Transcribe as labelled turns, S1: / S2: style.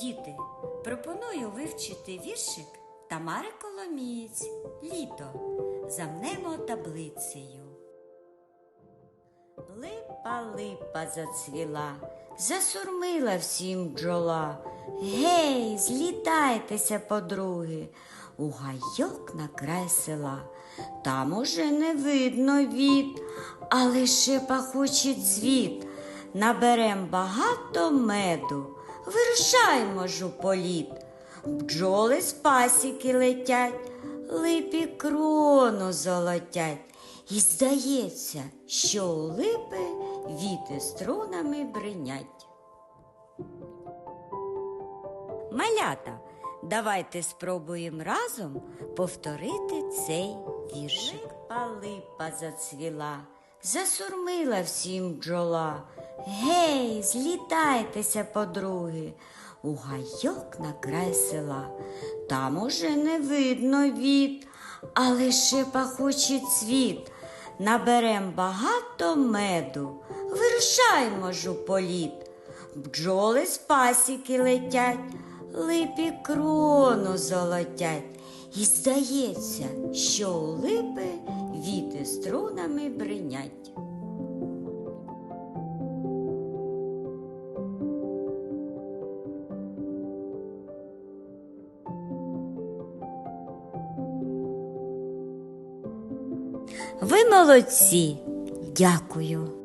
S1: Діти, пропоную вивчити віршик Тамари Коломієць Літо. Замнемо таблицею. Липа липа зацвіла, засурмила всім бджола. Гей, злітайтеся, подруги, у гайок на край села. Там уже не видно від, а лише пахучий цвіт. Наберем багато меду, вирушаймо ж у політ. Бджоли з пасіки летять, липі крону золотять. І здається, що у липи віти струнами бринять. Малята, давайте спробуємо разом повторити цей віршик. Липа зацвіла, засурмила всім бджола. Гей, злітайтеся, подруги, у гайок на край села. Там уже не видно від, а лише пахучий цвіт. Наберем багато меду, вирушаймо ж у політ. Бджоли з пасіки летять, липі крону золотять. І здається, що у липи віти струнами бринять. Ви молодці. Дякую.